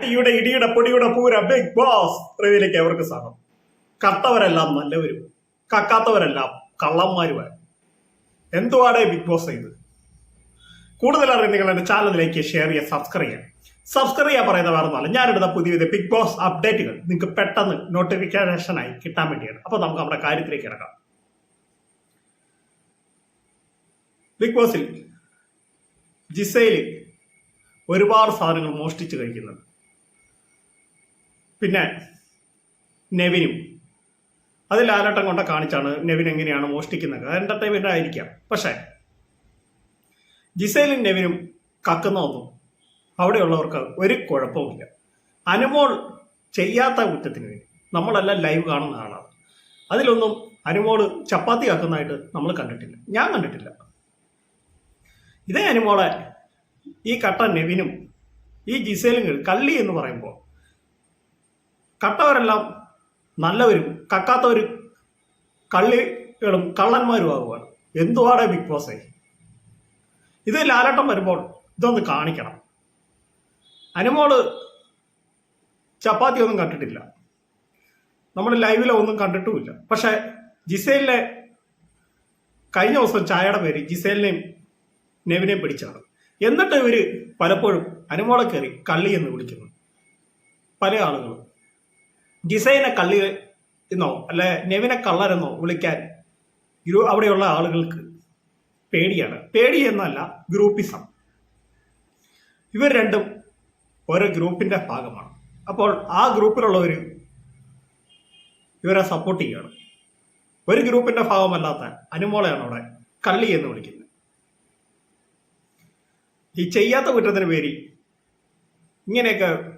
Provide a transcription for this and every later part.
ഇടിയുടെ ഇടിയുടെ പൊടിയുടെ പൂര ബിഗ് ബോസ് റിവ്യൂലേക്ക് അവർക്ക് സ്വാഗതം. കത്തവരെല്ലാം നല്ലവരും. കക്കാത്തവരെല്ലാം കള്ളന്മാരുമായി എന്തുവാടേ ബിഗ് ബോസ് ഇത്? കൂടുതൽ അറിയാൻ നിങ്ങൾ എന്റെ ചാനലിലേക്ക് ഷെയർ ചെയ്യുക സബ്സ്ക്രൈബ് ചെയ്യാം സബ്സ്ക്രൈബ് ചെയ്യാൻ പറയുന്ന വേറെ ഞാനിടുന്ന പുതിയ പുതിയ ബിഗ് ബോസ് അപ്ഡേറ്റുകൾ നിങ്ങൾക്ക് പെട്ടെന്ന് നോട്ടിഫിക്കേഷനായി കിട്ടാൻ വേണ്ടിയാണ്. അപ്പൊ നമുക്ക് നമ്മുടെ കാര്യത്തിലേക്ക് കിടക്കാം. ബിഗ് ബോസിൽ ജിസയിൽ ഒരുപാട് സാധനങ്ങൾ മോഷ്ടിച്ചു കഴിക്കുന്നുണ്ട്. പിന്നെ നെവിനും. അത് ലാലട്ടം കൊണ്ട കാണിച്ചാണ് നെവിൻ എങ്ങനെയാണ് മോഷ്ടിക്കുന്നത്. അത് എന്റർടൈൻമെന്റ് ആയിരിക്കാം. പക്ഷേ ജിസൈലും നെവിനും കക്കുന്നതൊന്നും അവിടെയുള്ളവർക്ക് ഒരു കുഴപ്പമില്ല അനുമോൾ ചെയ്യാത്ത കുറ്റത്തിന് വേണ്ടി നമ്മളെല്ലാം ലൈവ് കാണുന്ന ആളാണ്. അതിലൊന്നും അനുമോൾ ചപ്പാത്തി ആക്കുന്നതായിട്ട് നമ്മൾ കണ്ടിട്ടില്ല. ഞാൻ കണ്ടിട്ടില്ല. ഇതേ അനുമോളെ ഈ കട്ട നെവിനും ഈ ജിസേലും കള്ളി എന്ന് പറയുമ്പോൾ കട്ടവരെല്ലാം നല്ലവരും കക്കാത്തവരും കള്ളികളും കള്ളന്മാരും ആകുവാണ് എന്തുവാടെ ബിഗ് ബോസേ? ഇത് ലാലട്ടം വരുമ്പോൾ ഇതൊന്ന് കാണിക്കണം. അനുമോൾ ചപ്പാത്തി ഒന്നും കണ്ടിട്ടില്ല. നമ്മൾ ലൈവിലോ ഒന്നും കണ്ടിട്ടുമില്ല. പക്ഷെ ജിസേലിനെ കഴിഞ്ഞ ദിവസം ചായയുടെ പേര് ജിസേലിനെയും നെവിനെയും പിടിച്ചാണ്. എന്നിട്ട് ഇവർ പലപ്പോഴും അനുമോളെ കയറി കള്ളി എന്ന് വിളിക്കുന്നു. പല ആളുകളും. ജിസൈനെ കള്ളി എന്നോ അല്ലെ നെവിനെ കള്ളരെന്നോ വിളിക്കാൻ അവിടെയുള്ള ആളുകൾക്ക് പേടിയാണ്. പേടി എന്നല്ല ഗ്രൂപ്പിസം. ഇവർ രണ്ടും ഓരോ ഗ്രൂപ്പിന്റെ ഭാഗമാണ്. അപ്പോൾ ആ ഗ്രൂപ്പിലുള്ളവർ ഇവരെ സപ്പോർട്ട് ചെയ്യുകയാണ് ഒരു ഗ്രൂപ്പിന്റെ ഭാഗമല്ലാത്ത അനുമോളയാണ് അവിടെ കള്ളി എന്ന് വിളിക്കുന്നത്. ഈ ചെയ്യാത്ത കുറ്റത്തിന് പേരി ഇങ്ങനെയൊക്കെ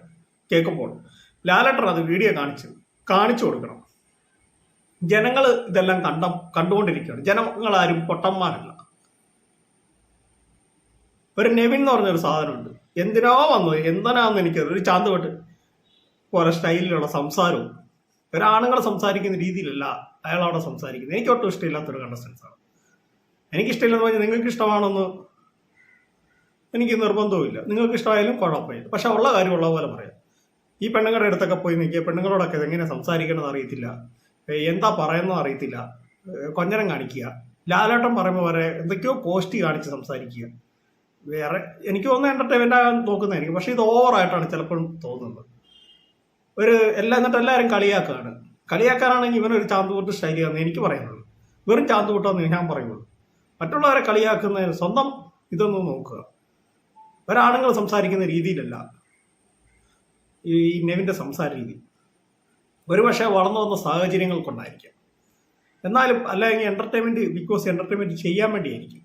കേൾക്കുമ്പോൾ ലാലട്ടർ അത് വീഡിയോ കാണിച്ച് കാണിച്ചു കൊടുക്കണം. ജനങ്ങൾ ഇതെല്ലാം കണ്ട കണ്ടുകൊണ്ടിരിക്കുകയാണ്. ജനങ്ങളാരും പൊട്ടന്മാരല്ല. ഒരു നെവിൻ എന്ന് പറഞ്ഞൊരു സാധനമുണ്ട്. എന്തിനാ വന്നു എന്തിനാന്ന് എനിക്ക് ഒരു ചാന്ത് പെട്ട് പോലെ സ്റ്റൈലിലുള്ള സംസാരവും. ഒരാണുങ്ങൾ സംസാരിക്കുന്ന രീതിയിലല്ല അയാൾ അവിടെ സംസാരിക്കുന്നത്. എനിക്ക് ഒട്ടും ഇഷ്ടമില്ലാത്തൊരു കണ്ടസ്റ്റൻസാണ് എനിക്കിഷ്ടമില്ലെന്ന് പറഞ്ഞാൽ നിങ്ങൾക്ക് ഇഷ്ടമാണെന്ന് എനിക്ക് നിർബന്ധവുമില്ല. നിങ്ങൾക്ക് ഇഷ്ടമായാലും കുഴപ്പമില്ല. പക്ഷെ ഉള്ള കാര്യം ഉള്ള പോലെ പറയാം. ഈ പെണ്ണുങ്ങളുടെ അടുത്തൊക്കെ പോയി നിൽക്കുക പെണ്ണുങ്ങളോടൊക്കെ എങ്ങനെ സംസാരിക്കണമെന്ന് അറിയത്തില്ല. എന്താ പറയുന്നത് അറിയത്തില്ല. കൊഞ്ഞരം കാണിക്കുക. ലാലേട്ടൻ പറയുമ്പോൾ വരെ എന്തൊക്കെയോ പോസ്റ്റ് കാണിച്ച് സംസാരിക്കുക. വേറെ എനിക്ക് തോന്നുന്നത് എന്റർടൈൻമെന്റ് ആകാൻ നോക്കുന്നതായിരിക്കും. പക്ഷേ ഇത് ഓവറായിട്ടാണ് ചിലപ്പോഴും തോന്നുന്നത്. ഒരു എല്ലാം എന്നിട്ട് എല്ലാവരും കളിയാക്കാണ്. കളിയാക്കാനാണെങ്കിൽ ഇവനൊരു ചാന്തുകൂട്ട് ശൈലിയാണ് എനിക്ക് പറയുന്നുള്ളൂ. വെറും ചാന്തുകൂട്ടെന്ന് ഞാൻ പറയുള്ളൂ. മറ്റുള്ളവരെ കളിയാക്കുന്നതിന് സ്വന്തം ഇതൊന്നും നോക്കുക. ഒരാണുങ്ങൾ സംസാരിക്കുന്ന രീതിയിലല്ല. ഈ നെവിന്റെ സംസാര രീതി. ഒരുപക്ഷെ വളർന്നു വന്ന സാഹചര്യങ്ങൾ കൊണ്ടായിരിക്കാം എന്നാലും അല്ലെങ്കിൽ എന്റർടൈൻമെന്റ് ബിക്കോസ് എന്റർടൈൻമെന്റ് ചെയ്യാൻ വേണ്ടിയായിരിക്കും.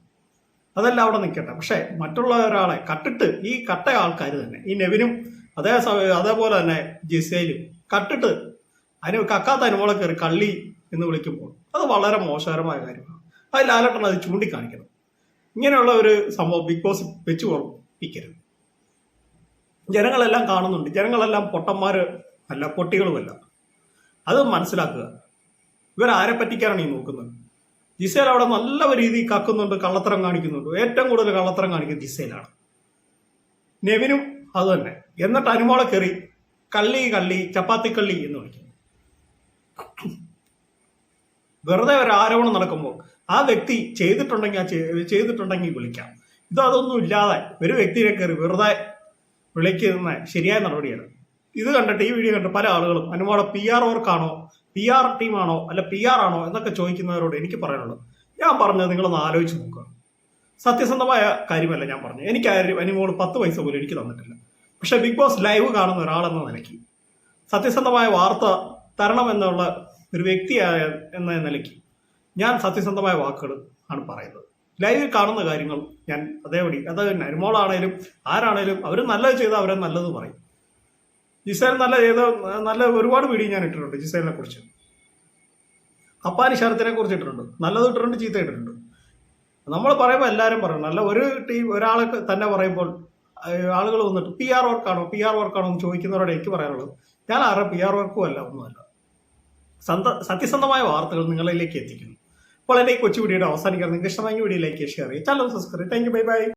അതല്ല അവിടെ നിൽക്കട്ടെ പക്ഷേ മറ്റുള്ള ഒരാളെ കട്ടിട്ട് ഈ കട്ട ആൾക്കാർ തന്നെ ഈ നെവിനും അതേ അതേപോലെ തന്നെ ജിസയിലും കട്ടിട്ട് അനു കക്കാത്ത അനുമോളെ കയറി കള്ളി എന്ന് വിളിക്കുമ്പോൾ അത് വളരെ മോശകരമായ കാര്യമാണ്. അത് ലാലട്ടൻ അത് ചൂണ്ടിക്കാണിക്കണം. ഇങ്ങനെയുള്ള ഒരു സംഭവം ബിഗ് ബോസ് വെച്ച് ഉറപ്പിക്കരുത് ജനങ്ങളെല്ലാം കാണുന്നുണ്ട്. ജനങ്ങളെല്ലാം പൊട്ടന്മാർ അല്ല പൊട്ടികളുമല്ല. അത് മനസ്സിലാക്കുക. ഇവർ ഇവരാരെ പറ്റിക്കാനാണ് ഈ നോക്കുന്നത്? ജിസേൽ അവിടെ നല്ല രീതിയിൽ കക്കുന്നുണ്ട് കള്ളത്തരം കാണിക്കുന്നുണ്ട്. ഏറ്റവും കൂടുതൽ കള്ളത്തരം കാണിക്കുന്നത് ജിസേലാണ്. നെവിനും അത് തന്നെ. എന്നിട്ട് അനുമോളെ കയറി കള്ളി കള്ളി ചപ്പാത്തി കള്ളി എന്ന് വിളിക്കുന്നു വെറുതെ ഒരു ആരോപണം നടക്കുമ്പോൾ ആ വ്യക്തി ചെയ്തിട്ടുണ്ടെങ്കിൽ ആ ചെയ്- ചെയ്തിട്ടുണ്ടെങ്കിൽ വിളിക്കാം. ഇത് അതൊന്നും ഇല്ലാതെ ഒരു വ്യക്തിയെ കയറി വെറുതെ വിളിക്കുന്ന ശരിയായ നടപടിയാണ്. ഇത് കണ്ടിട്ട് ഈ വീഡിയോ കണ്ടിട്ട് പല ആളുകളും അനുമാട പി ആർ വർക്കാണോ പി ആർ ടീമാണോ അല്ല പി ആർ ആണോ? എന്നൊക്കെ ചോദിക്കുന്നവരോട് എനിക്ക് പറയാനുള്ളത്. ഞാൻ പറഞ്ഞത് നിങ്ങളൊന്ന് ആലോചിച്ച് നോക്കുക. സത്യസന്ധമായ കാര്യമല്ല ഞാൻ പറഞ്ഞു എനിക്ക് ആരും അനുമോൾ പത്ത് പൈസ പോലും എനിക്ക് തന്നിട്ടില്ല. പക്ഷെ ബിഗ് ബോസ് ലൈവ് കാണുന്ന ഒരാളെന്ന നിലയ്ക്ക് സത്യസന്ധമായ വാർത്ത തരണം എന്നുള്ള ഒരു വ്യക്തിയായ എന്ന നിലയ്ക്ക് ഞാൻ സത്യസന്ധമായ വാക്കുകൾ ആണ് പറയുന്നത്. ലൈവിൽ കാണുന്ന കാര്യങ്ങൾ ഞാൻ അതേപടി അത് നരുമോളാണേലും ആരാണേലും അവർ നല്ലത് ചെയ്താൽ അവരെ നല്ലത് പറയും. ജിസേൽ നല്ല ചെയ്ത നല്ല ഒരുപാട് വീഡിയോ ഞാൻ ഇട്ടിട്ടുണ്ട് ജിസേലിനെ കുറിച്ച്. അപ്പാനി ശരത്തിനെ കുറിച്ച് ഇട്ടിട്ടുണ്ട്. നല്ലത് ഇട്ടിട്ടുണ്ട് ചീത്ത ഇട്ടിട്ടുണ്ട്. നമ്മൾ പറയുമ്പോൾ എല്ലാവരും പറയും. നല്ല ഒരു ടീം ഒരാളെ തന്നെ പറയുമ്പോൾ ആളുകൾ വന്നിട്ട് പി ആർ വർക്കാണോ പി ആർ വർക്കാണോ എന്ന് ചോദിക്കുന്നവരോട് എനിക്ക് പറയാനുള്ളത് ഞാൻ ആരുടെ പി ആർ വർക്കും അല്ല ഒന്നുമല്ല. സത്യസന്ധമായ വാർത്തകൾ നിങ്ങളിലേക്ക് എത്തിക്കുന്നു. ഈ കൊച്ചു വീഡിയോയുടെ അവസാനിക്കാൻ നിങ്ങൾക്ക് ഇഷ്ടമെങ്കിൽ വീഡിയോ ലൈക്ക് ഷെയർ ചെയ്യുക channel subscribe thank you bye bye